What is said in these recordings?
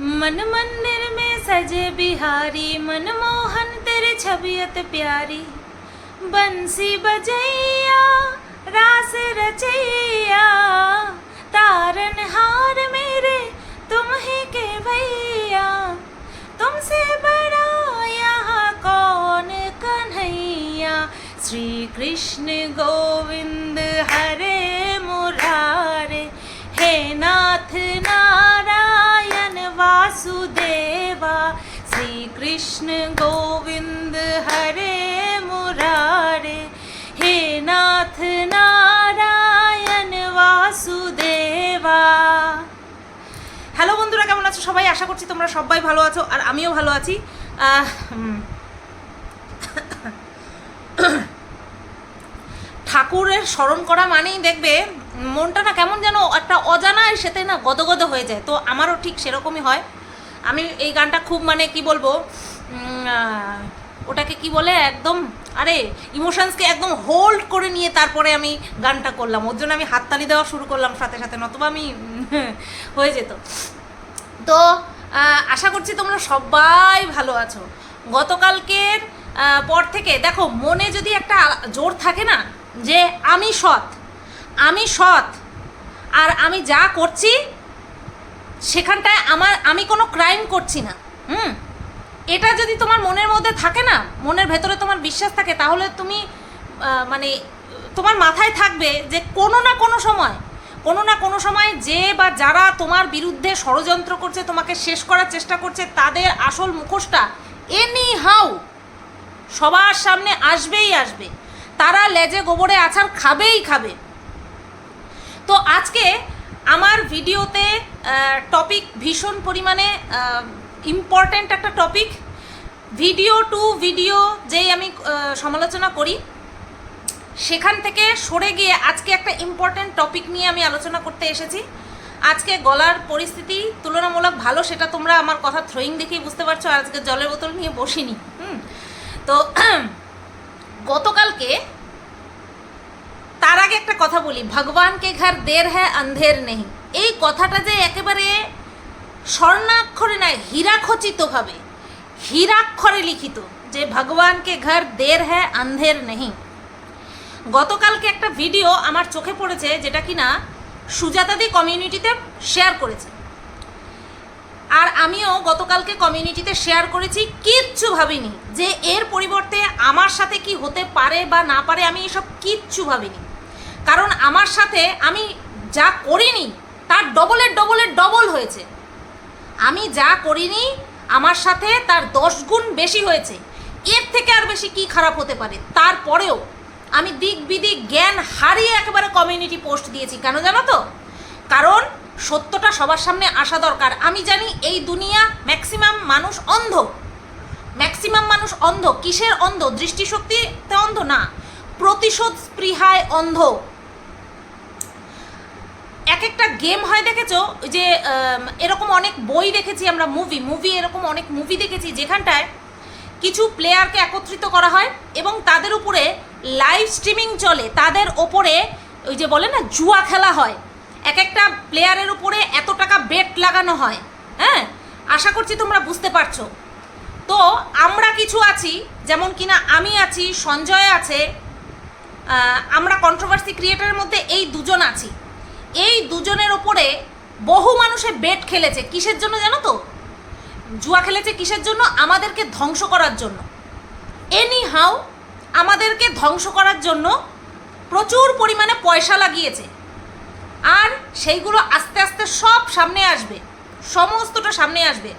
मन मंदिर में सजे बिहारी मनमोहन तेरे छबियत प्यारी। बंसी बजैया, रास रचैया तारन हार मेरे तुम ही के भैया। तुमसे बड़ा यहाँ कौन कन्हैया? श्री कृष्ण गोविंद हरे मुरारे, हे नारायण वासुदेवा श्री कृष्ण गोविंद हरे मुरारे हे नाथ নারায়ণ বাসুদেবা হ্যালো বন্ধুরা কেমন আছো সবাই আশা করছি তোমরা সবাই ভালো আছো আর আমিও ভালো আছি আহ, হুম। ঠাকুরের স্মরণ করা মানেই দেখবে মনটা না কেমন যেন একটা অজানায় সেতে না গদগদ হয়ে যায় তো আমারও ঠিক সেরকমই হয় আমি এই গানটা খুব মানে কি বলব ওটাকে কি বলে, একদম, আরে ইমোশনসকে একদম হোল্ড করে নিয়ে তারপরে আমি গানটা করলাম। ওর জন্য আমি হাততালি দেওয়া শুরু করলাম সাথে সাথে, নতুবা আমি, হয়ে যেত। তো আশা করছি তোমরা সবাই ভালো আছো। গতকালকের পর থেকে, দেখো, মনে যদি একটা জোর থাকে না, যে আমি সৎ আমি সৎ, আর আমি যা করছি সেখানটায় আমার, আমি কোনো ক্রাইম করছি না, হুম? এটা যদি তোমার মনের মধ্যে থাকে না, মনের ভেতরে তোমার বিশ্বাস থাকে, তাহলে তুমি মানে তোমার মাথায় থাকবে যে কোনো না কোনো সময়, কোনো না কোনো সময় যে বা যারা তোমার বিরুদ্ধে ষড়যন্ত্র করছে, তোমাকে শেষ করার চেষ্টা করছে, তাদের আসল মুখোশটা এনি হাউ সবার সামনে আসবেই আসবে। তারা লেজে গোবরে আছাড় খাবেই খাবে। তো আজকে আমার ভিডিওতে টপিক ভীষণ পরিমাণে ইম্পর্ট্যান্ট একটা টপিক ভিডিও টু ভিডিও যেই আমি সমালোচনা করি, সেখান থেকে সরে গিয়ে আজকে একটা ইম্পর্ট্যান্ট টপিক নিয়ে আমি আলোচনা করতে এসেছি। আজকে গলার পরিস্থিতি তুলনামূলক ভালো, সেটা তোমরা আমার কথা থ্রোয়িং দেখেই বুঝতে পারছ আজকে জলের বোতল নিয়ে বসিনি। হুম, তো গতকালকে তার আগে একটা কথা বলি। ভগবানকে ঘর দের হ্যাঁ অন্ধের নেই। এই কথাটা যে একেবারে স্বর্ণাক্ষরে নয় হীরাখচিতভাবে, হীরাক্ষরে লিখিত যে ভগবানকে ঘর দের হ্যাঁ অন্ধের নেই। গতকালকে একটা ভিডিও আমার চোখে পড়েছে, যেটা কিনা সুজাতাদি কমিউনিটিতে শেয়ার করেছে। আর আমিও গতকালকে কমিউনিটিতে শেয়ার করেছি, কিচ্ছু ভাবিনি যে এর পরিবর্তে আমার সাথে কি হতে পারে বা না পারে, আমি এসব কিচ্ছু ভাবিনি। কারণ আমার সাথে আমি যা করিনি, তার ডবলের ডবলের ডবল হয়েছে। আমি যা করিনি, আমার সাথে তার দশ গুণ বেশি হয়েছে। এর থেকে আর বেশি কি খারাপ হতে পারে? তারপরেও আমি দিক বিদিক জ্ঞান হারিয়ে একেবারে কমিউনিটি পোস্ট দিয়েছি। কেন জানো তো? কারণ সত্যটা সবার সামনে আসা দরকার। আমি জানি এই দুনিয়া ম্যাক্সিমাম মানুষ অন্ধ। ম্যাক্সিমাম মানুষ অন্ধ। কিসের অন্ধ? দৃষ্টিশক্তিতে অন্ধ না। প্রতিশোধ স্পৃহায় অন্ধ। এক একটা গেম হয়, দেখেছ? যে এরকম অনেক বই দেখেছি আমরা মুভি মুভি এরকম অনেক মুভি দেখেছি যেখানটায় কিছু প্লেয়ারকে একত্রিত করা হয় এবং তাদের উপরে লাইভ স্ট্রিমিং চলে। তাদের ওপরে ওই যে বলে না, জুয়া খেলা হয়। এক একটা প্লেয়ারের উপরে এত টাকা বেট লাগানো হয় হ্যাঁ? আশা করছি তোমরা বুঝতে পারছ। তো আমরা কিছু আছি, যেমন কিনা আমি আছি, সঞ্জয় আছে আমরা কন্ট্রোভার্সি ক্রিয়েটারের মধ্যে এই দুজন আছি। এই দুজনের ওপরে বহু মানুষে বেট খেলেছে। কিসের জন্য জানো তো? জুয়া খেলেছে কিসের জন্য? আমাদেরকে ধ্বংস করার জন্য। এনি হাউ আমাদেরকে ধ্বংস করার জন্য প্রচুর পরিমাণে পয়সা লাগিয়েছে। আর সেইগুলো আস্তে আস্তে সব সামনে আসবে। সমস্তটা সামনে আসবে।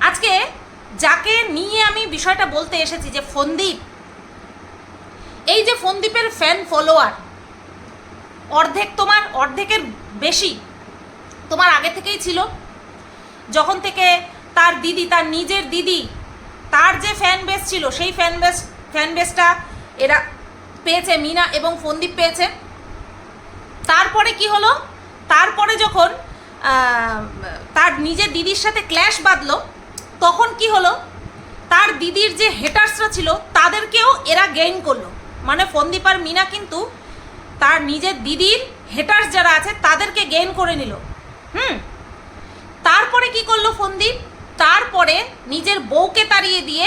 আজকে যাকে নিয়ে আমি বিষয়টা বলতে এসেছি যে ফন্দীপ, এই যে ফন্দীপের ফ্যান ফলোয়ার অর্ধেক তোমার, অর্ধেকের বেশি তোমার আগে থেকেই ছিল। যখন থেকে তার দিদি, তার নিজের দিদি, তার যে ফ্যান বেস ছিল, সেই ফ্যান বেস ফ্যান বেসটা এরা পেয়েছে, মিনা এবং ফন্দীপ পেয়েছে। তারপরে কি হলো? তারপরে যখন তার নিজের দিদির সাথে ক্ল্যাশ বাঁধলো, তখন কি হলো? তার দিদির যে হেটার্সরা ছিল, তাদেরকেও এরা গেইন করল। মানে ফন্দীপ আর মিনা কিন্তু তার নিজের দিদির হেটার্স যারা আছে, তাদেরকে গেইন করে নিল। হুম? তারপরে কি করল ফন্দীপ? তারপরে নিজের বউকে তাড়িয়ে দিয়ে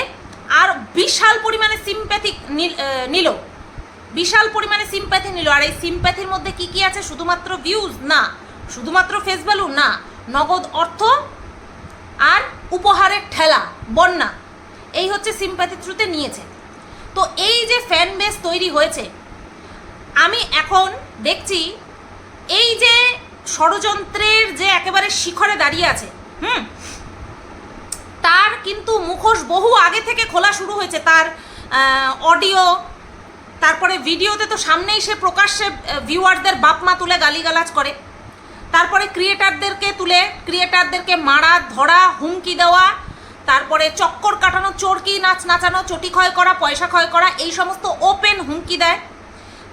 আর বিশাল পরিমাণে সিম্প্যাথি নিল। বিশাল পরিমাণে সিম্প্যাথি নিল। আর এই সিম্প্যাথির মধ্যে কি কি আছে? শুধুমাত্র ভিউজ না। শুধুমাত্র ফেস ভ্যালু না। নগদ অর্থ আর উপহারের ঠেলা, বন্যা। এই হচ্ছে সিম্প্যাথি থ্রুতে নিয়েছে। তো এই যে ফ্যান বেস তৈরি হয়েছে আমি এখন দেখছি এই যে ষড়যন্ত্রের যে একেবারে শিখরে দাঁড়িয়ে আছে, হুম? তার কিন্তু মুখোশ বহু আগে থেকে খোলা শুরু হয়েছে। তার অডিও তারপরে ভিডিওতে তো সামনেই সে প্রকাশ্যে ভিউয়ারদের বাপ মা তুলে গালিগালাজ করে। তারপরে ক্রিয়েটারদেরকে তুলে ক্রিয়েটারদেরকে মারা, ধরা, হুমকি দেওয়া, তারপরে চক্কর কাটানো, চরকি, নাচ নাচানো, চটি ক্ষয় করা, পয়সা ক্ষয় করা, এই সমস্ত ওপেন হুমকি দেয়।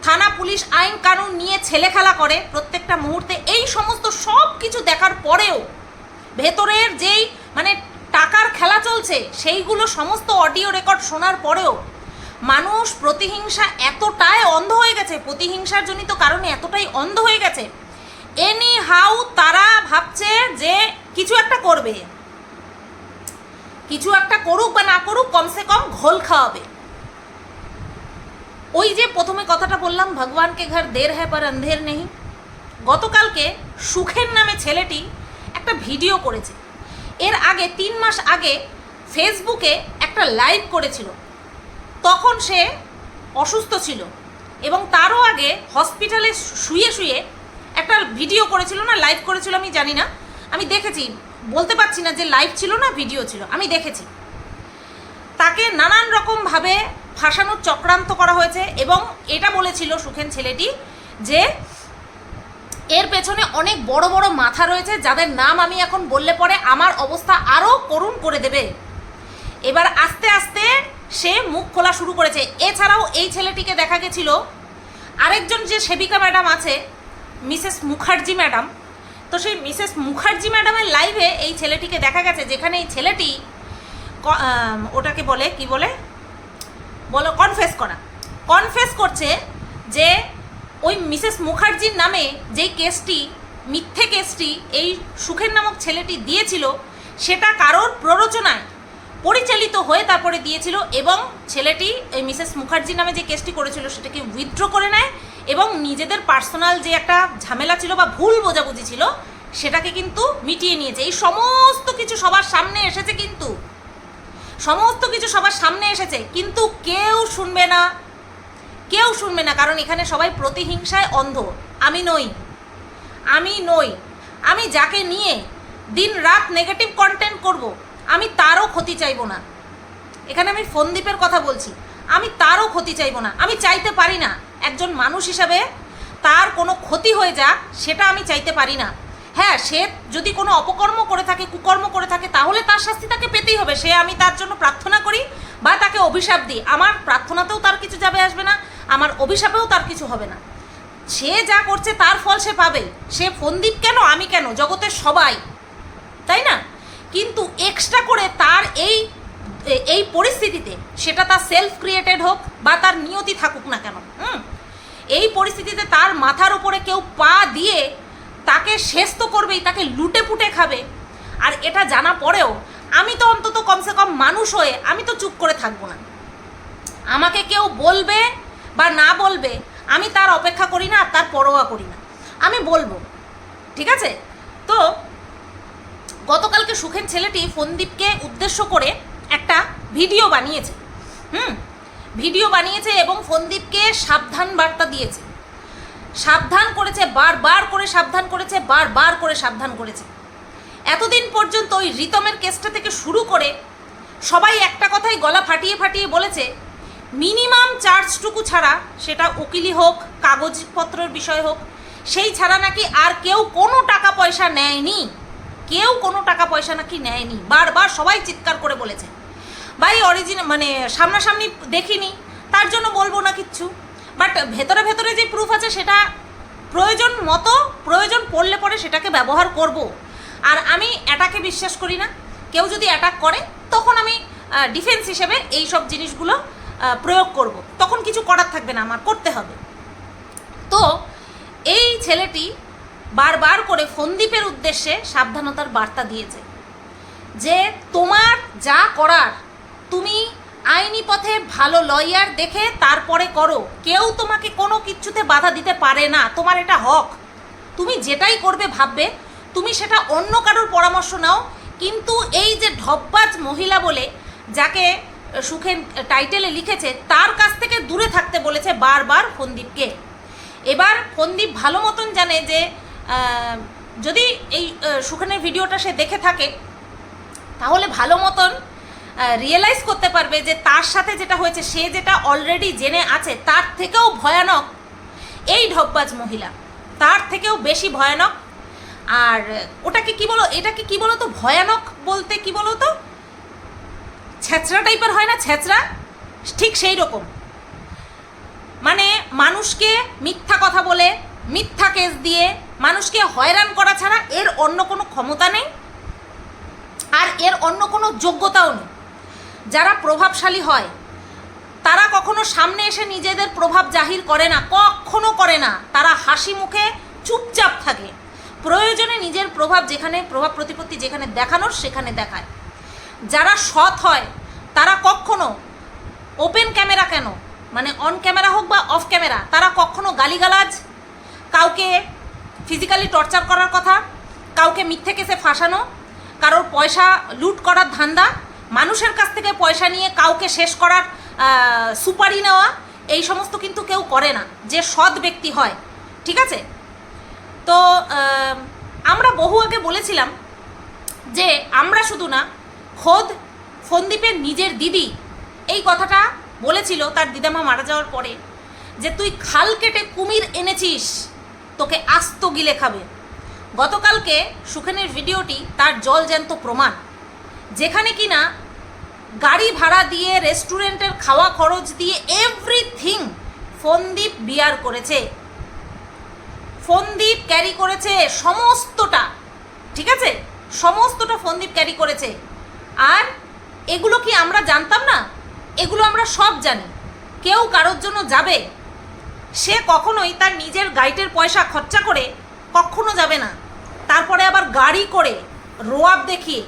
থানা পুলিশ আইন কানুন নিয়ে ছেলে খেলা করে। প্রত্যেকটা মুহূর্তে এই সমস্ত সব কিছু দেখার পরেও ভেতরের যেই মানে টাকার খেলা চলছে, সেইগুলো সমস্ত অডিও রেকর্ড শোনার পরেও মানুষ প্রতিহিংসা এতটাই অন্ধ হয়ে গেছে, প্রতিহিংসার জনিত কারণে এতটাই অন্ধ হয়ে গেছে। এনি হাউ তারা ভাবছে যে কিছু একটা করবে। কিছু একটা করুক বা না করুক, কমসে কম ঘোল খাওয়াবে। ওই যে প্রথমে কথাটা বললাম, ভগবানকে ঘর দের হ্যাঁ পর অন্ধের নেই। গতকালকে সুখের নামে ছেলেটি একটা ভিডিও করেছে। এর আগে তিন মাস আগে ফেসবুকে একটা লাইভ করেছিল। তখন সে অসুস্থ ছিল এবং তারও আগে হসপিটালে শুয়ে শুয়ে একটা ভিডিও করেছিল না, লাইভ করেছিল আমি জানি না। আমি দেখেছি, বলতে পারছি না যে লাইভ ছিল না, ভিডিও ছিল। আমি দেখেছি। তাকে নানান রকমভাবে ফাঁসানোর চক্রান্ত করা হয়েছে এবং এটা বলেছিল সুখেন ছেলেটি যে এর পেছনে অনেক বড় বড় মাথা রয়েছে, যাদের নাম আমি এখন বললে পরে আমার অবস্থা আরও করুণ করে দেবে। এবার আস্তে আস্তে সে মুখ খোলা শুরু করেছে। এছাড়াও এই ছেলেটিকে দেখা গেছিল আরেকজন যে সেবিকা ম্যাডাম আছে, মিসেস মুখার্জি ম্যাডাম। তো সেই মিসেস মুখার্জি ম্যাডামের লাইভে এই ছেলেটিকে দেখা গেছে, যেখানে এই ছেলেটি ওটাকে বলে, কি বলে? বলো কনফেস করা। কনফেস করছে যে ওই মিসেস মুখার্জির নামে যেই কেসটি, মিথ্যে কেসটি এই সুখের নামক ছেলেটি দিয়েছিল, সেটা কারোর প্ররোচনায় পরিচালিত হয়ে তারপরে দিয়েছিল এবং ছেলেটি এই মিসেস মুখার্জি নামে যে কেসটি করেছিল সেটাকে উইথড্র করে নেয় এবং নিজেদের পার্সোনাল যে একটা ঝামেলা ছিল বা ভুল বোঝাবুঝি ছিল, সেটাকে কিন্তু মিটিয়ে নিয়েছে। এই সমস্ত কিছু সবার সামনে এসেছে কিন্তু। সমস্ত কিছু সবার সামনে এসেছে, কিন্তু কেউ শুনবে না। কেউ শুনবে না, কারণ এখানে সবাই প্রতিহিংসায় অন্ধ। আমি নই। আমি নই। আমি যাকে নিয়ে দিন রাত নেগেটিভ কন্টেন্ট করব, আমি তারও ক্ষতি চাইব না। এখানে আমি ফন্দীপের কথা বলছি, আমি তারও ক্ষতি চাইব না। আমি চাইতে পারি না। একজন মানুষ হিসাবে তার কোনো ক্ষতি হয়ে যাক, সেটা আমি চাইতে পারি না। হ্যাঁ সে যদি কোনো অপকর্ম করে থাকে, কুকর্ম তার শাস্তি তাকে পেতেই হবে। সে আমি তার জন্য প্রার্থনা করি বা তাকে অভিশাপ দিই। আমার প্রার্থনাতেও তার কিছু যাবে আসবে না, আমার অভিশাপেও তার কিছু হবে না। সে যা করছে তার ফল সে পাবে সে ফন্দীপ কেন, আমি কেন? জগতের সবাই, তাই না? কিন্তু এক্সট্রা করে তার এই এই পরিস্থিতিতে সেটা তার সেলফ ক্রিয়েটেড হোক বা তার নিয়তি থাকুক না কেন, হুম? এই পরিস্থিতিতে তার মাথার উপরে কেউ পা দিয়ে তাকে শেষ তো করবেই, তাকে লুটে পুটে খাবে। আর এটা জানা পরেও আমি তো অন্তত কমসে কম মানুষ হয়ে আমি তো চুপ করে থাকব না। আমাকে কেউ বলবে বা না বলবে, আমি তার অপেক্ষা করি না আর তার পরোয়া করি না। আমি বলব, ঠিক আছে? তো গতকালকে সুখেন ছেলেটি ফন্দীপকে উদ্দেশ্য করে একটা ভিডিও বানিয়েছে। হুম? ভিডিও বানিয়েছে এবং ফন্দীপকে সাবধান বার্তা দিয়েছে। সাবধান করেছে, বারবার করে সাবধান করেছে, বারবার করে সাবধান করেছে। এতদিন পর্যন্ত ওই রিতমের কেসটা থেকে শুরু করে সবাই একটা কথাই গলা ফাটিয়ে ফাটিয়ে বলেছে, মিনিমাম চার্জটুকু ছাড়া সেটা উকিলি হোক, কাগজপত্রের বিষয় হোক, সেই ছাড়া নাকি আর কেউ কোনো টাকা পয়সা নেয়নি, কেউ কোনো টাকা পয়সা নাকি নেয়নি। বারবার সবাই চিৎকার করে বলেছে। ভাই অরিজিন মানে সামনাসামনি দেখিনি, তার জন্য বলব না কিচ্ছু বাট ভেতরে ভেতরে যে প্রুফ আছে সেটা প্রয়োজন মতো, প্রয়োজন পড়লে পরে সেটাকে ব্যবহার করব। আর আমি অ্যাটাকে বিশ্বাস করি না। কেউ যদি অ্যাটাক করে, তখন আমি ডিফেন্স হিসেবে এই সব জিনিসগুলো প্রয়োগ করব। তখন কিছু করার থাকবে না আমার, করতে হবে। তো এই ছেলেটি বারবার করে ফন্দীপের উদ্দেশ্যে সাবধানতার বার্তা দিয়েছে যে, তোমার যা করার, তুমি আইনি পথে ভালো লয়ার দেখে তারপরে করো। কেউ তোমাকে কোনো কিচ্ছুতে বাধা দিতে পারে না। তোমার এটা হক। তুমি যেটাই করবে, ভাববে তুমি সেটা অন্য কারোর পরামর্শ নাও, কিন্তু এই যে ঢপবাজ মহিলা বলে, যাকে সুখেন টাইটেলে লিখেছে, তার কাছ থেকে দূরে থাকতে বলেছে বারবার ফন্দীপকে। এবার ফন্দীপ ভালো মতন জানে যে যদি এই সুখেনের ভিডিওটা সে দেখে থাকে, তাহলে ভালো মতন রিয়েলাইজ করতে পারবে যে তার সাথে যেটা হয়েছে, সে যেটা অলরেডি জেনে আছে, তার থেকেও ভয়ানক এই ঢপবাজ মহিলা। তার থেকেও বেশি ভয়ানক আর ওটাকে কি বলো, এটাকে কি বলো তো, ভয়ানক বলতে কি বলো তো? ছেঁচড়া টাইপের হয় না, ছেঁচড়া? ঠিক সেই রকম। মানে মানুষকে মিথ্যা কথা বলে, মিথ্যা কেস দিয়ে মানুষকে হয়রান করা ছাড়া এর অন্য কোনো ক্ষমতা নেই, আর এর অন্য কোনো যোগ্যতাও নেই। যারা প্রভাবশালী হয়, তারা কখনো সামনে এসে নিজেদের প্রভাব জাহির করে না, কখনো করে না। তারা হাসি মুখে চুপচাপ থাকে। প্রয়োজনে নিজের প্রভাব যেখানে, প্রভাব প্রতিপত্তি যেখানে দেখানোর সেখানে দেখায়। যারা সৎ হয়, তারা কখনো ওপেন ক্যামেরা কেন? মানে অন ক্যামেরা হোক বা অফ ক্যামেরা তারা কখনো গালিগালাজ, কাউকে ফিজিক্যালি টর্চার করার কথা, কাউকে মিথ্যে কেসে ফাঁসানো, কারোর পয়সা লুট করার ধান্দা, মানুষের কাছ থেকে পয়সা নিয়ে কাউকে শেষ করার সুপারি নেওয়া, এই সমস্ত কিন্তু কেউ করে না। যে সৎ ব্যক্তি হয়, ঠিক আছে? তো আমরা বহু আগে বলেছিলাম যে আমরা শুধু না, খোদ ফন্দীপের নিজের দিদি, এই কথাটা বলেছিল তার দিদামা মারা যাওয়ার পরে, যে তুই খাল কেটে কুমির এনেছিস, তোকে আস্ত গিলে খাবে। গতকালকে সুখেনের ভিডিওটি তার জলজ্যান্ত প্রমাণ। যেখানে কিনা গাড়ি ভাড়া দিয়ে রেস্টুরেন্টের খাওয়া খরচ দিয়ে এভরিথিং ফন্দীপ বিয়ার করেছে। ফন্দীপ ক্যারি করেছে সমস্তটা, ঠিক আছে? সমস্তটা ফন্দীপ ক্যারি করেছে। আর এগুলো কি আমরা জানতাম না? এগুলো আমরা সব জানি। কেউ কারোর জন্য যাবে, সে কখনোই তার নিজের গাইডের পয়সা খরচা করে কখনো যাবে না। তারপরে আবার গাড়ি করে রোয়াব দেখিয়ে,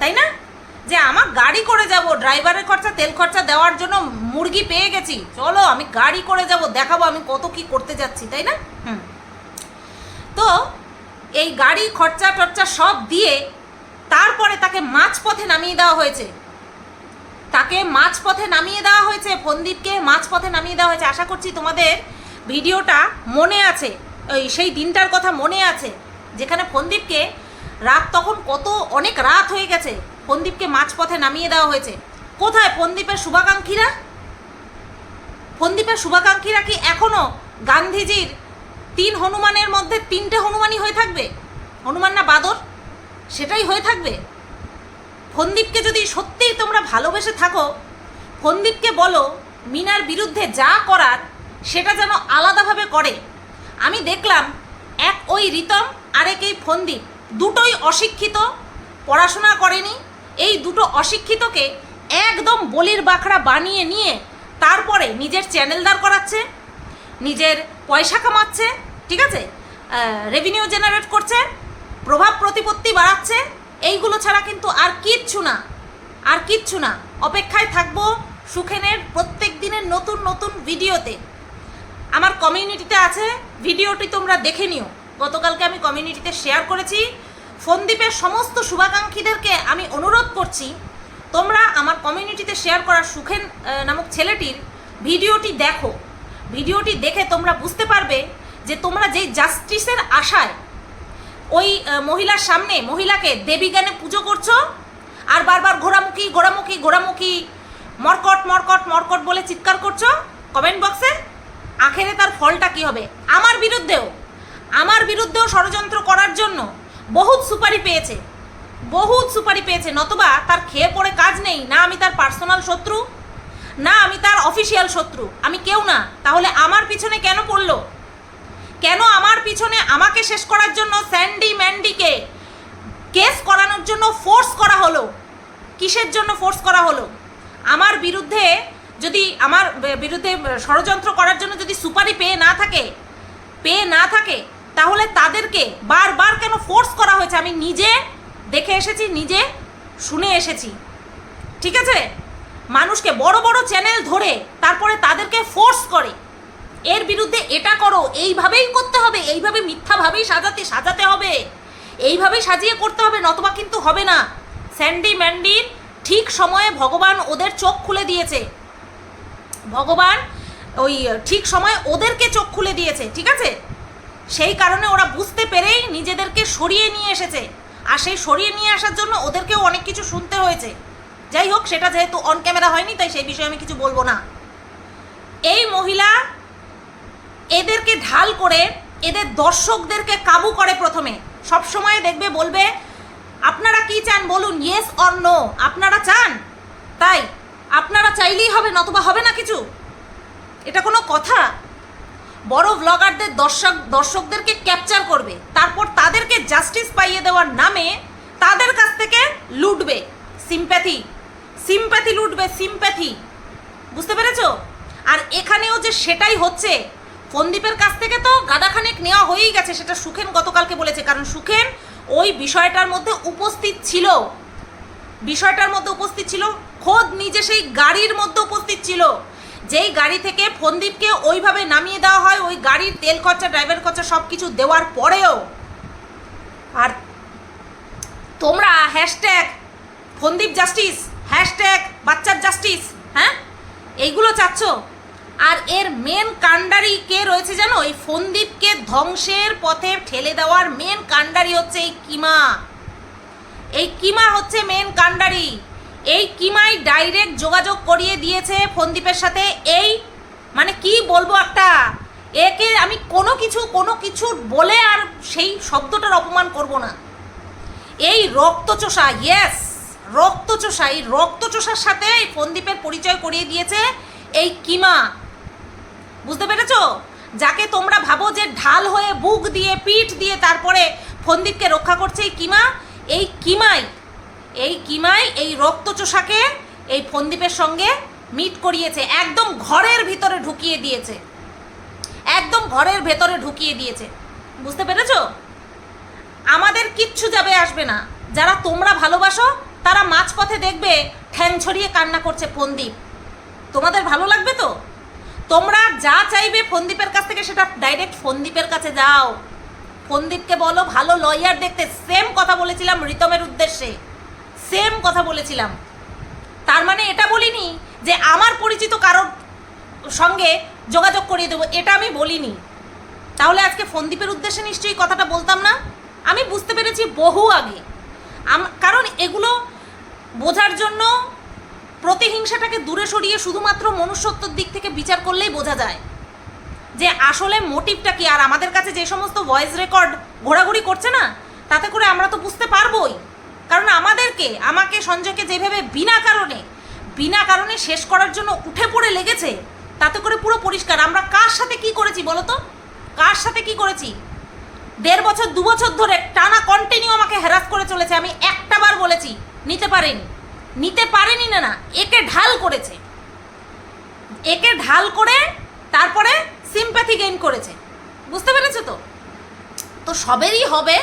তাই না? যে আমার গাড়ি করে যাব, ড্রাইভারের খরচা, তেল খরচা দেওয়ার জন্য মুরগি পেয়ে গেছি। চলো আমি গাড়ি করে যাব, দেখাবো আমি কত কি করতে যাচ্ছি, তাই না? হুম। তো এই গাড়ি, খরচা টরচা সব দিয়ে তারপরে তাকে মাঝপথে নামিয়ে দেওয়া হয়েছে। তাকে মাঝপথে নামিয়ে দেওয়া হয়েছে ফন্দীপকে মাঝপথে নামিয়ে দেওয়া হয়েছে। আশা করছি তোমাদের ভিডিওটা মনে আছে, ওই সেই দিনটার কথা মনে আছে, যেখানে ফন্দীপকে রাত তখন কত, অনেক রাত হয়ে গেছে ফন্দীপকে মাঝপথে নামিয়ে দেওয়া হয়েছে। কোথায় ফন্দীপের শুভাকাঙ্ক্ষীরা? ফন্দীপের শুভাকাঙ্ক্ষীরা কি এখনও গান্ধীজির তিন হনুমানের মধ্যে তিনটে হনুমানই হয়ে থাকবে? হনুমান না বাদর? সেটাই হয়ে থাকবে? ফন্দীপকে যদি সত্যিই তোমরা ভালোবেসে থাকো, ফন্দীপকে বলো, মিনার বিরুদ্ধে যা করার, সেটা যেন আলাদাভাবে করে। আমি দেখলাম এক ওই রিতম, আরেক এই ফন্দীপ, দুটোই অশিক্ষিত, পড়াশোনা করেনি। এই দুটো অশিক্ষিতকে একদম বলির বাখড়া বানিয়ে নিয়ে তারপরে নিজের চ্যানেল দাঁড় করাচ্ছে, নিজের পয়সা কামাচ্ছে ঠিক আছে? রেভিনিউ জেনারেট করছে, প্রভাব প্রতিপত্তি বাড়াচ্ছে, এইগুলো ছাড়া কিন্তু আর কিচ্ছু না, আর কিচ্ছু না। অপেক্ষায় থাকব সুখেনের প্রত্যেক দিনের নতুন নতুন ভিডিওতে। আমার কমিউনিটিতে আছে, ভিডিওটি তোমরা দেখে নিও। গতকালকে আমি কমিউনিটিতে শেয়ার করেছি। ফন্দীপের সমস্ত শুভাকাঙ্ক্ষীদেরকে আমি অনুরোধ করছি, তোমরা আমার কমিউনিটিতে শেয়ার করা সুখেন নামক ছেলেটির ভিডিওটি দেখো। ভিডিওটি দেখে তোমরা বুঝতে পারবে যে তোমরা যেই জাস্টিসের আশায় ওই মহিলার সামনে মহিলাকে দেবী জ্ঞানে পুজো করছ আর বারবার ঘোরামুখী ঘোরামুখী ঘোরামুখী মরকট মরকট মরকট বলে চিৎকার করছ? কমেন্ট বক্সে আখেরে তার ফলটা কি হবে? আমার বিরুদ্ধেও আমার বিরুদ্ধেও ষড়যন্ত্র করার জন্য বহুত সুপারি পেয়েছে, বহুত সুপারি পেয়েছে, নতবা তার খেয়ে পড়ে কাজ নেই, না আমি তার পার্সোনাল শত্রু, না আমি তার অফিসিয়াল শত্রু, আমি কেউ না, তাহলে আমার পিছনে কেন পড়ল? কেন আমার পিছনে আমাকে শেষ করার জন্য স্যান্ডি ম্যান্ডিকে কেস করানোর জন্য ফোর্স করা হলো? কিসের জন্য ফোর্স করা হলো? আমার বিরুদ্ধে যদি, আমার বিরুদ্ধে ষড়যন্ত্র করার জন্য যদি সুপারি পেয়ে না থাকে, পেয়ে না থাকে, তাহলে তাদেরকে বারবার কেন ফোর্স করা হয়েছে? আমি নিজে দেখে এসেছি, নিজে শুনে এসেছি। ঠিক আছে? মানুষকে বড় বড় চ্যানেল ধরে তারপরে তাদেরকে ফোর্স করে। এর বিরুদ্ধে এটা করো, এইভাবেই করতে হবে, এইভাবে মিথ্যাভাবেই সাজাতে সাজাতে হবে। এইভাবেই সাজিয়ে করতে হবে, নতবা কিন্তু হবে না। স্যান্ডি ম্যান্ডির ঠিক সময়ে ভগবান ওদের চোখ খুলে দিয়েছে। ভগবান ওই ঠিক সময় ওদেরকে চোখ খুলে দিয়েছে, ঠিক আছে? সেই কারণে ওরা বুঝতে পেরেই নিজেদেরকে সরিয়ে নিয়ে এসেছে। আর সেই সরিয়ে নিয়ে আসার জন্য ওদেরকেও অনেক কিছু শুনতে হয়েছে। যাই হোক, সেটা যেহেতু অন ক্যামেরা হয়নি, তাই সেই বিষয়ে আমি কিছু বলব না। এই মহিলা এদেরকে ঢাল করে, এদের দর্শকদেরকে কাবু করে প্রথমে। সব সময় দেখবে, বলবে, আপনারা কি চান বলুন? ইয়েস অর নো আপনারা চান? তাই, আপনারা চাইলেই হবে, নতুবা হবে না কিছু? এটা কোনো কথা? বড় ব্লগারদের দর্শক, দর্শকদেরকে ক্যাপচার করবে, তারপর তাদেরকে জাস্টিস পাইয়ে দেওয়ার নামে তাদের কাছ থেকে লুটবে। সিম্প্যাথি সিম্প্যাথি লুটবে সিম্প্যাথি বুঝতে পেরেছ? আর এখানেও যে সেটাই হচ্ছে ফন্দীপের কাছ থেকে তো গাদাখানেক নেওয়া হয়েই গেছে, সেটা সুখেন গতকালকে বলেছে। কারণ সুখেন ওই বিষয়টার মধ্যে উপস্থিত ছিল। বিষয়টার মধ্যে উপস্থিত ছিল। খোদ নিজে সেই গাড়ির মধ্যে উপস্থিত ছিল। যেই গাড়ি থেকে ফন্দীপকে ওইভাবে নামিয়ে দেওয়া হয়, ওই গাড়ির তেল খরচা, ড্রাইভার খরচা সব কিছু দেওয়ার পরেও। আর তোমরা হ্যাশট্যাগ ফন্দীপ জাস্টিস, হ্যাশট্যাগ বাচ্চার জাস্টিস হ্যাঁ? এইগুলো চাচ্ছ? আর এর মেন কাণ্ডারি কে রয়েছে জানো? এই ফন্দীপকে ধ্বংসের পথে ঠেলে দেওয়ার মেন কাণ্ডারি হচ্ছে এই কিমা। এই কিমা হচ্ছে মেন কাণ্ডারি। এই কিমাই ডাইরেক্ট যোগাযোগ করিয়ে দিয়েছে ফন্দীপের সাথে। এই মানে কি বলব একটা? একে আমি কোনো কিছু কোনো কিছু বলে আর সেই শব্দটার অপমান করব না। এই রক্তচোষা ইয়েস রক্তচোষা, এই রক্তচোষার সাথে ফন্দীপের পরিচয় করিয়ে দিয়েছে এই কিমা। বুঝতে পেরেছ? যাকে তোমরা ভাবো যে ঢাল হয়ে বুক দিয়ে, পিঠ দিয়ে তারপরে ফন্দীপকে রক্ষা করছে এই কিমা, এই কিমাই এই কিমাই এই রক্তচোষাকে এই ফন্দীপের সঙ্গে মিট করিয়েছে, একদম ঘরের ভিতরে ঢুকিয়ে দিয়েছে। একদম ঘরের ভেতরে ঢুকিয়ে দিয়েছে। বুঝতে পেরেছ? আমাদের কিচ্ছু যাবে আসবে না। যারা তোমরা ভালোবাসো, তারা মাঝপথে দেখবে ঠ্যাং ছড়িয়ে কান্না করছে ফন্দীপ। তোমাদের ভালো লাগবে তো? তোমরা যা চাইবে ফন্দীপের কাছ থেকে সেটা ডাইরেক্ট ফন্দীপের কাছে যাও। ফন্দীপকে বলো, ভালো লয়ার দেখতে। সেম কথা বলেছিলাম রিতমের উদ্দেশ্যে। সেম কথা বলেছিলাম। তার মানে এটা বলিনি যে আমার পরিচিত কারোর সঙ্গে যোগাযোগ করিয়ে দেবো। এটা আমি বলিনি। তাহলে আজকে ফন্দীপের উদ্দেশ্যে নিশ্চয়ই কথাটা বলতাম না? আমি বুঝতে পেরেছি বহু আগে। কারণ এগুলো বোঝার জন্য প্রতিহিংসাটাকে দূরে সরিয়ে শুধুমাত্র মনুষ্যত্বর দিক থেকে বিচার করলেই বোঝা যায় যে আসলে মোটিভটা কি? আর আমাদের কাছে যে সমস্ত ভয়েস রেকর্ড ঘোরাঘুরি করছে না, তাতে করে আমরা তো বুঝতে পারবোই। কারণ আমাদেরকে, আমাকে, সঞ্জয়কে যেভাবে বিনা কারণে বিনা কারণে শেষ করার জন্য উঠে পড়ে লেগেছে, তাতে করে পুরো পরিষ্কার। আমরা কার সাথে কি করেছি বলো তো? কার সাথে কি করেছি? দেড় বছর, দু বছর ধরে টানা কন্টিনিউ আমাকে হ্যারাস করে চলেছে, আমি একটা বার বলেছি, নিতে পারেনি। নিতে পারেনি না না। একে ঢাল করেছে। একে ঢাল করে তারপরে সিম্প্যাথি গেইন করেছে। বুঝতে পেরেছ তো? তো সবেরই হবে।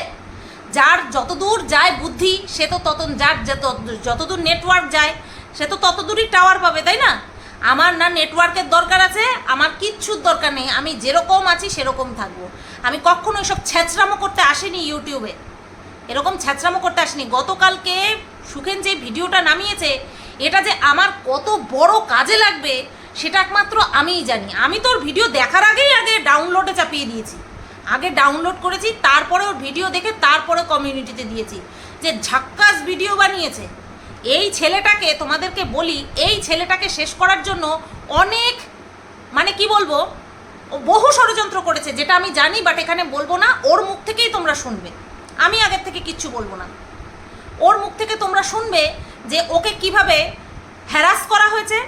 যার যতদূর যায় বুদ্ধি, সে তো তত যার যত যতদূর নেটওয়ার্ক যায়, সে তো ততদূরই টাওয়ার পাবে, তাই না? আমার না নেটওয়ার্কের দরকার আছে, আমার কিচ্ছুর দরকার নেই। আমি যেরকম আছি, সেরকম থাকব। আমি কখনো এসব ছ্যাঁচড়ামো করতে আসিনি ইউটিউবে। এরকম ছ্যাঁচড়ামো করতে আসিনি। গতকালকে সুখেন যে ভিডিওটা নামিয়েছে, এটা যে আমার কত বড় কাজে লাগবে, সেটা একমাত্র আমিই জানি। আমি তোর ভিডিও দেখার আগেই আগে ডাউনলোডে চাপিয়ে দিয়েছি। আগে ডাউনলোড করেছি, তারপরে ওর ভিডিও দেখে তারপরে কমিউনিটিতে দিয়েছি। যে ঝাক্কাস ভিডিও বানিয়েছে। এই ছেলেটাকে তোমাদেরকে বলি, এই ছেলেটাকে শেষ করার জন্য অনেক মানে কি বলব, বহু ষড়যন্ত্র করেছে, যেটা আমি জানি বাট এখানে বলব না, ওর মুখ থেকেই তোমরা শুনবে। আমি আগের থেকে কিচ্ছু বলব না। ওর মুখ থেকে তোমরা শুনবে যে ওকে কীভাবে হ্যারাস করা হয়েছে,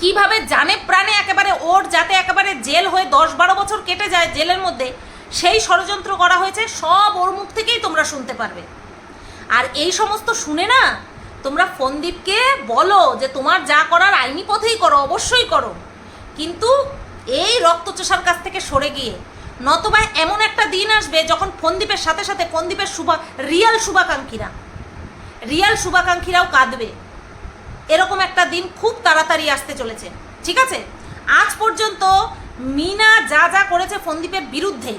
কীভাবে জানে প্রাণে একেবারে ওর যাতে একেবারে জেল হয়ে দশ বারো বছর কেটে যায় জেলের মধ্যে, সেই ষড়যন্ত্র করা হয়েছে, সব ওর মুখ থেকেই তোমরা শুনতে পারবে। আর এই সমস্ত শুনে না, তোমরা ফন্দীপকে বলো যে তোমার যা করার আইনি পথেই করো, অবশ্যই করো। কিন্তু এই রক্তচোষার কাছ থেকে সরে গিয়ে নতবা এমন একটা দিন আসবে যখন ফন্দীপের সাথে সাথে ফন্দীপের শুভা, রিয়াল শুভাকাঙ্ক্ষীরা। রিয়াল শুভাকাঙ্ক্ষীরাও কাঁদবে। এরকম একটা দিন খুব তাড়াতাড়ি আসতে চলেছে। ঠিক আছে? আজ পর্যন্ত মিনা যা যা করেছে ফন্দীপের বিরুদ্ধে,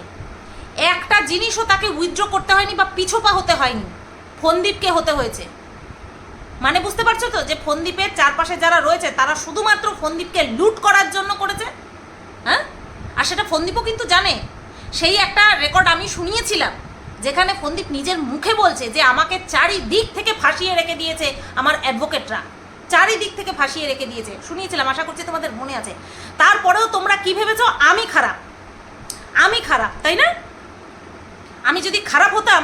একটা জিনিসও তাকে উইথড্র করতে হয়নি বা পিছোপা হতে হয়নি। ফন্দীপকে হতে হয়েছে। মানে বুঝতে পারছ তো? যে ফন্দীপের চারপাশে যারা রয়েছে, তারা শুধুমাত্র ফন্দীপকে লুট করার জন্য করেছে? আর সেটা ফন্দীপও কিন্তু জানে। সেই একটা রেকর্ড আমি শুনিয়েছিলাম, যেখানে ফন্দীপ নিজের মুখে বলছে যে আমাকে চারিদিক থেকে ফাঁসিয়ে রেখে দিয়েছে আমার অ্যাডভোকেটরা চারিদিক থেকে ফাঁসিয়ে রেখে দিয়েছে। শুনিয়েছিলাম, আশা করছি তোমাদের মনে আছে। তারপরেও তোমরা কি ভেবেছো? আমি খারাপ। আমি খারাপ, তাই না? আমি যদি খারাপ হতাম,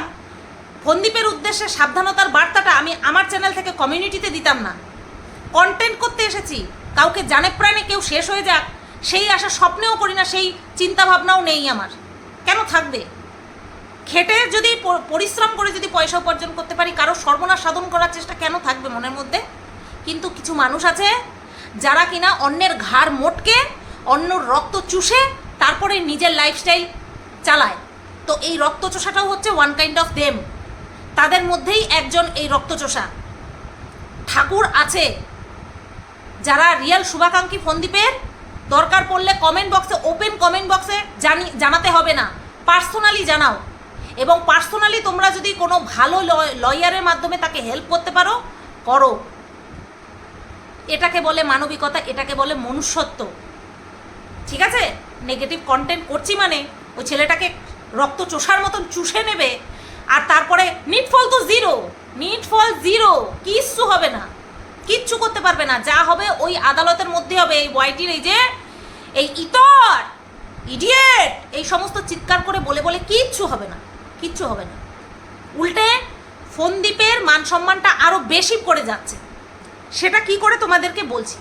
ফন্দীপের উদ্দেশ্যে সাবধানতার বার্তাটা আমি আমার চ্যানেল থেকে কমিউনিটিতে দিতাম না। কন্টেন্ট করতে এসেছি। কাউকে জানে প্রাণে কেউ শেষ হয়ে যাক। সেই আশা স্বপ্নেও করি না, সেই চিন্তা ভাবনাও নেই আমার। কেন থাকবে? খেটে যদি পরিশ্রম করে যদি পয়সা উপার্জন করতে পারি, কারও সর্বনাশ সাধন করার চেষ্টা কেন থাকবে মনের মধ্যে? কিন্তু কিছু মানুষ আছে, যারা কিনা অন্যের ঘাড় মোটকে, অন্যর রক্ত চুষে, তারপরে নিজের লাইফস্টাইল চালায়। তো এই রক্ত চোষাটাও হচ্ছে ওয়ান কাইন্ড অফ দেম তাদের মধ্যেই একজন এই রক্তচোষা। ঠাকুর আছে, যারা রিয়েল শুভাকাঙ্ক্ষী ফন্দীপের দরকার পড়লে কমেন্ট বক্সে ওপেন কমেন্ট বক্সে জানি, জানাতে হবে না। পার্সোনালি জানাও। এবং পার্সোনালি তোমরা যদি কোনো ভালো লয়ারের মাধ্যমে তাকে হেল্প করতে পারো, করো। এটাকে বলে মানবিকতা, এটাকে বলে মনুষ্যত্ব। ঠিক আছে? নেগেটিভ কন্টেন্ট করছি মানে ওই ছেলেটাকে রক্ত চোষার মতন চুষে নেবে, আর তারপরে নিট ফল তো জিরো নিট ফল জিরো কিচ্ছু হবে না? কিচ্ছু করতে পারবে না। যা হবে ওই আদালতের মধ্যে হবে, এই ওয়াইটির এই যে, এই ইতর, ইডিয়েট, এই সমস্ত চিৎকার করে বলে বলে কিচ্ছু হবে না, কিচ্ছু হবে না। উল্টে ফোনদ্বীপের মান সম্মানটা আরও বেশি করে যাচ্ছে। সেটা কি করে তোমাদেরকে বলছি?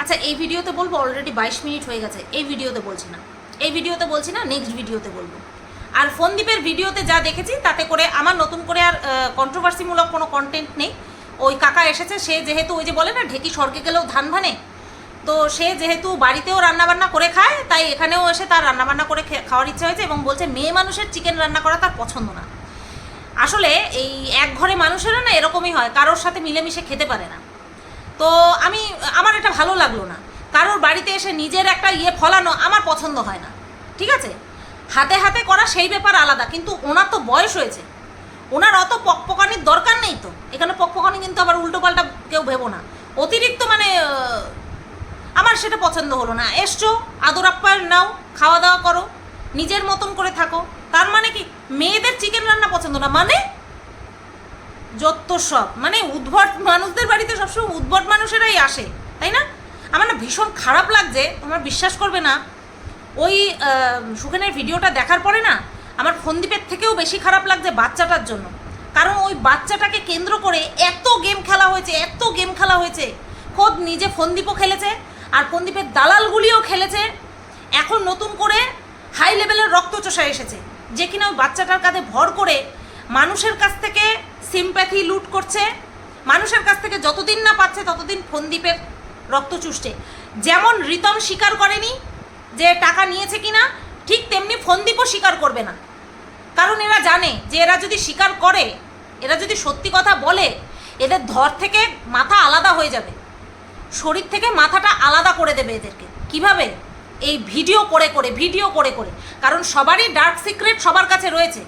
আচ্ছা এই ভিডিওতে বলব অলরেডি বাইশ মিনিট হয়ে গেছে, এই ভিডিওতে বলছি না। এই ভিডিওতে বলছি না নেক্সট ভিডিওতে বলব। আর ফোনদ্বীপের ভিডিওতে যা দেখেছি, তাতে করে আমার নতুন করে আর কন্ট্রোভার্সিমূলক কোনো কন্টেন্ট নেই। ওই কাকা এসেছে, সে যেহেতু ওই যে বলে না, ঢেকি স্বর্গে গেলেও ধান ভানে। তো সে যেহেতু বাড়িতেও রান্নাবান্না করে খায়, তাই এখানেও এসে তার রান্নাবান্না করে খাওয়ার ইচ্ছা হয়েছে এবং বলছে, মেয়ে মানুষের চিকেন রান্না করা তার পছন্দ না। আসলে এই এক ঘরে মানুষেরা না এরকমই হয়, কারোর সাথে মিলেমিশে খেতে পারে না। তো আমি, আমার এটা ভালো লাগল না। কারোর বাড়িতে এসে নিজের একটা ইয়ে ফলানো আমার পছন্দ হয় না। ঠিক আছে? হাতে হাতে করা সেই ব্যাপার আলাদা, কিন্তু ওনার তো বয়স হয়েছে। ওনার অত পকপকানির দরকার নেই তো। এখানে পকপকানি কিন্তু আবার উল্টোপাল্টা কেউ ভেবো না। অতিরিক্ত মানে আমার সেটা পছন্দ হলো না। এসছো, আদর আপ্যায়ন নাও, খাওয়া দাওয়া করো, নিজের মতন করে থাকো। তার মানে কি? মেয়েদের চিকেন রান্না পছন্দ না। মানে? যত সব। মানে উদ্ভট মানুষদের বাড়িতে সবসময় উদ্ভট মানুষেরাই আসে, তাই না? আমার না ভীষণ খারাপ লাগছে, তোমরা বিশ্বাস করবে না। ওই সুখেনের ভিডিওটা দেখার পরে না আমার ফন্দীপের থেকেও বেশি খারাপ লাগছে বাচ্চাটার জন্য। কারণ ওই বাচ্চাটাকে কেন্দ্র করে এত গেম খেলা হয়েছে, এত গেম খেলা হয়েছে। খোদ নিজে ফন্দীপও খেলেছে, আর ফন্দীপের দালালগুলিও খেলেছে। এখন নতুন করে হাই লেভেলের রক্তচোষা এসেছে, যে কিনা ওই বাচ্চাটার কাঁধে ভর করে মানুষের কাছ থেকে সিম্প্যাথি লুট করছে। মানুষের কাছ থেকে যতদিন না পাচ্ছে ততদিন ফন্দীপের রক্ত চুষছে। যেমন রিতম স্বীকার করেনি যে টাকা নিয়েছে কিনা ঠিক তেমনি ফন্দীপও স্বীকার করবে না। কারণ এরা জানে যে এরা যদি স্বীকার করে, এরা যদি সত্যি কথা বলে, এদের ধর থেকে মাথা আলাদা হয়ে যাবে। শরীর থেকে মাথাটা আলাদা করে দেবে এদেরকে। কীভাবে? এই ভিডিও করে করে, ভিডিও করে করে। কারণ সবারই ডার্ক সিক্রেট সবার কাছে রয়েছে।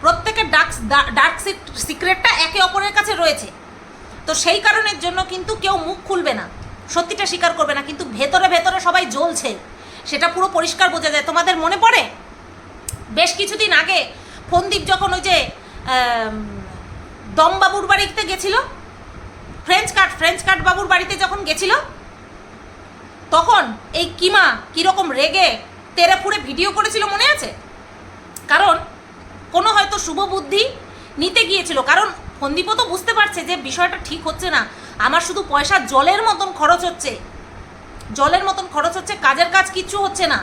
প্রত্যেকের ডার্ক ডার্ক সিক্রেটটা একে অপরের কাছে রয়েছে। তো সেই কারণের জন্য কিন্তু কেউ মুখ খুলবে না। সত্যিটা স্বীকার করবে না। কিন্তু ভেতরে ভেতরে সবাই জ্বলছে। সেটা পুরো পরিষ্কার বোঝা যায়। তোমাদের মনে পড়ে? বেশ কিছুদিন আগে ফন্দীপ যখন ওই যে দমবাবুর বাড়িতে গেছিল ফ্রেঞ্চ কাট ফ্রেঞ্চ কাট বাবুর বাড়িতে যখন গেছিল, তখন এই কিমা কীরকম রেগে তেরে ফুড়ে ভিডিও করেছিল মনে আছে? কারণ কোনো হয়তো শুভ বুদ্ধি নিতে গিয়েছিল। কারণ ফন্দীপও তো বুঝতে পারছে যে বিষয়টা ঠিক হচ্ছে না। আমার শুধু পয়সা জলের মতন খরচ হচ্ছে। জলের মতন খরচ হচ্ছে, কাজের কাজ কিচ্ছু হচ্ছে না।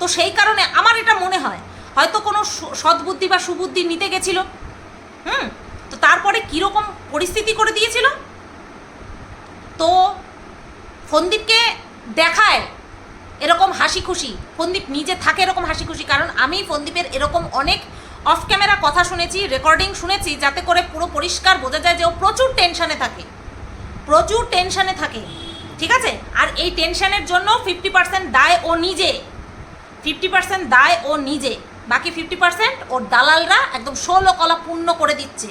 তো সেই কারণে আমার এটা মনে হয়, হয়তো কোনো সদ্বুদ্ধি বা সুবুদ্ধি নিতে গেছিল। হুম? তো তারপরে কীরকম পরিস্থিতি করে দিয়েছিল? তো ফন্দীপকে দেখায় এরকম হাসি খুশি ফন্দীপ নিজে থাকে এরকম হাসি খুশি কারণ আমি ফন্দীপের এরকম অনেক অফ ক্যামেরা কথা শুনেছি, রেকর্ডিং শুনেছি, যাতে করে পুরো পরিষ্কার বোঝা যায় যে ও প্রচুর টেনশানে থাকে। প্রচুর টেনশানে থাকে। ঠিক আছে? আর এই টেনশনের জন্য ফিফটি পার্সেন্ট দায় ও নিজে। ফিফটি পার্সেন্ট দায় ও নিজে। বাকি ফিফটি পার্সেন্ট ওর দালালরা একদম ষোলো কলা পূর্ণ করে দিচ্ছে।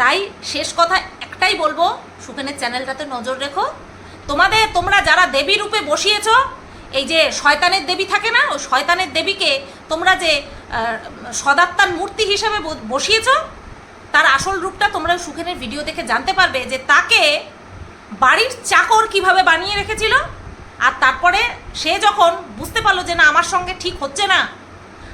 তাই শেষ কথা একটাই বলব, সুখেনের চ্যানেলটাতে নজর রেখো। তোমাদের, তোমরা যারা দেবী রূপে বসিয়েছো, এই যে শয়তানের দেবী থাকে না ওই শয়তানের দেবীকে তোমরা যে সদাত্মার মূর্তি হিসেবে বসিয়েছো, তার আসল রূপটা তোমরা সুখেনের ভিডিও দেখে জানতে পারবে যে তাকে বাড়ির চাকর কীভাবে বানিয়ে রেখেছিল? আর তারপরে সে যখন বুঝতে পারল যে না, আমার সঙ্গে ঠিক হচ্ছে না,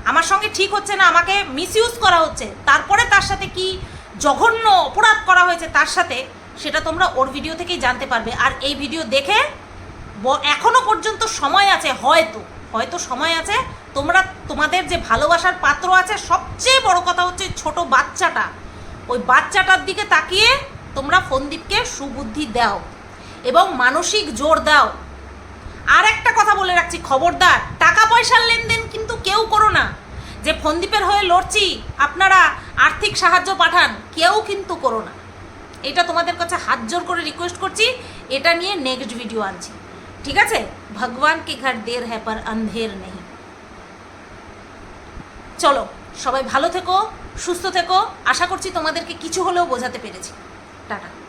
আমার সঙ্গে ঠিক হচ্ছে না, আমাকে মিসইউজ করা হচ্ছে, তারপরে তার সাথে কি জঘন্য অপরাধ করা হয়েছে তার সাথে, সেটা তোমরা ওর ভিডিও থেকেই জানতে পারবে। আর এই ভিডিও দেখে ব- এখনও পর্যন্ত সময় আছে, হয়তো হয়তো সময় আছে। তোমরা, তোমাদের যে ভালোবাসার পাত্র আছে, সবচেয়ে বড় কথা হচ্ছে ছোট বাচ্চাটা। ওই বাচ্চাটার দিকে তাকিয়ে তোমরা ফন্দীপকে সুবুদ্ধি দাও। এবং মানসিক জোর দাও। আর একটা কথা বলে রাখছি, খবরদার টাকা পয়সার লেনদেন কিন্তু কেউ করো না। যে ফন্দীপের হয়ে লড়ছি, আপনারা আর্থিক সাহায্য পাঠান, কেউ কিন্তু করো না। এটা তোমাদের কাছে হাত জোর করে রিকোয়েস্ট করছি, এটা নিয়ে নেক্সট ভিডিও আনছি। ঠিক আছে? ভগবান কি ঘর দের হ্যাঁ পর অন্ধের নেই। চলো, সবাই ভালো থেকো, সুস্থ থেকো। আশা করছি তোমাদেরকে কিছু হলেও বোঝাতে পেরেছি। টাটা।